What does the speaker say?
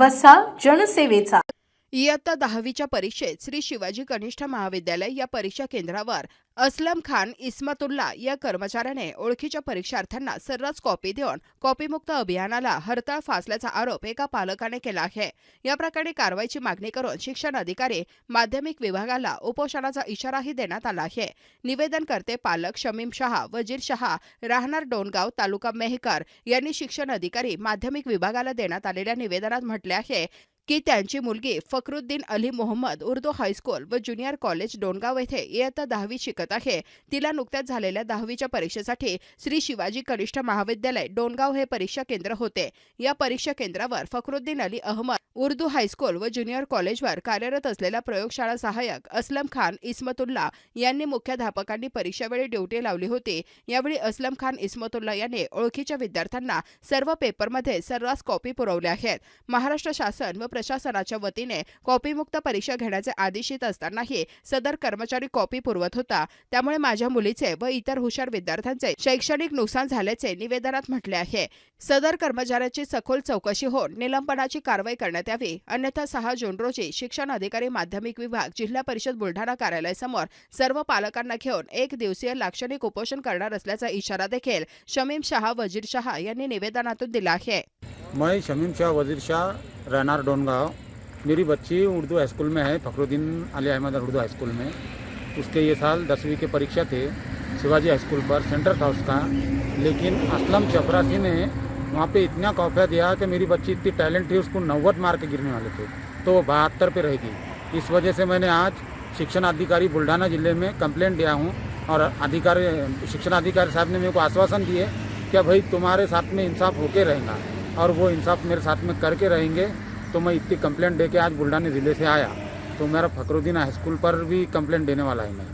वसा जनसेवेचा. इयत्ता दहावीच्या परीक्षेत श्री शिवाजी कनिष्ठ महाविद्यालय या परीक्षा केंद्रावर असलम खान इस्मतुल्ला या कर्मचाऱ्याने ओळखीच्या परीक्षार्थ्यांना सर्रास कॉपी देऊन कॉपीमुक्त अभियानाला हरताळ फासल्याचा आरोप एका पालकाने केला आहे. या प्रकरणी कारवाईची मागणी करून शिक्षण अधिकारी माध्यमिक विभागाला उपोषणाचा इशाराही देण्यात आला आहे. निवेदनकर्ते पालक शमीम शहा वजीर शहा राहणार डोनगाव तालुका मेहकर यांनी शिक्षण अधिकारी माध्यमिक विभागाला देण्यात आलेल्या निवेदनात म्हटले आहे. की त्यांची मुलगी फखरुद्दीन अली मोहम्मद उर्दू हायस्कूल व ज्युनियर कॉलेज डोणगाव येथे इयत्ता दहावी शिकत आहे. तिला नुकत्याच झालेल्या दहावीच्या परीक्षेसाठी श्री शिवाजी कनिष्ठ महाविद्यालय डोणगाव हे परीक्षा केंद्र होते. या परीक्षा केंद्रावर फखरुद्दीन अली अहमद उर्दू हायस्कूल व ज्युनियर कॉलेजवर कार्यरत असलेला प्रयोगशाळा सहाय्यक असलम खान इस्मतुल्ला यांनी मुख्याध्यापकांनी परीक्षेवेळी ड्युटी लावली होती. यावेळी असलम खान इस्मतुल्ला यांनी ओळखीच्या विद्यार्थ्यांना सर्व पेपरमध्ये सर्रास कॉपी पुरवल्या आहेत. महाराष्ट्र शासन व प्रशासनाच्या वतीने कॉपीमुक्त परीक्षा घेण्याचे आदेश येत असतानाही सदर कर्मचारी कॉपी पुरवत होता. त्यामुळे माझ्या मुलीचे व इतर हुशार विद्यार्थ्यांचे शैक्षणिक नुकसान झाल्याचे निवेदनात म्हटले आहे. सदर कर्मचाऱ्याची सखोल चौकशी होऊन निलंबनाची कारवाई करण्यात यावी. अन्यथा सहा जून रोजी शिक्षण अधिकारी माध्यमिक विभाग जिल्हा परिषद बुलढाणा कार्यालयासमोर सर्व पालकांना घेऊन एक दिवसीय लाक्षणिक उपोषण करणार असल्याचा इशारा देखील शमीम शहा वजीर शहा यांनी निवेदनातून दिला आहे. मैं शमीम शाह वजीर शाह रहनार डोनगांव। मेरी बच्ची उर्दू स्कूल में है, फखरुद्दीन अली अहमद उर्दू स्कूल में। उसके ये साल दसवीं के परीक्षा थे, शिवाजी स्कूल पर सेंटर था उसका। लेकिन असलम चपरासी ने वहाँ पे इतना कॉफिया दिया कि मेरी बच्ची इतनी टैलेंट थी, उसको नव्वद मार्क गिरने वाले थे। तो वो बहत्तर पे रहेगी। इस वजह से मैंने आज शिक्षण अधिकारी बुल्ढाना ज़िले में कंप्लेंट दिया हूँ और अधिकारी, शिक्षण अधिकारी साहब ने मेरे को आश्वासन दिए कि, भाई, तुम्हारे साथ में इंसाफ होके रहेगा। और वो इंसाफ मेरे साथ में करके रहेंगे। तो मैं इतनी कंप्लेंट दे के आज बुल्ढाना ज़िले से आया। तो मेरा फकरुद्दीन हाई स्कूल पर भी कंप्लेंट देने वाला है मैं।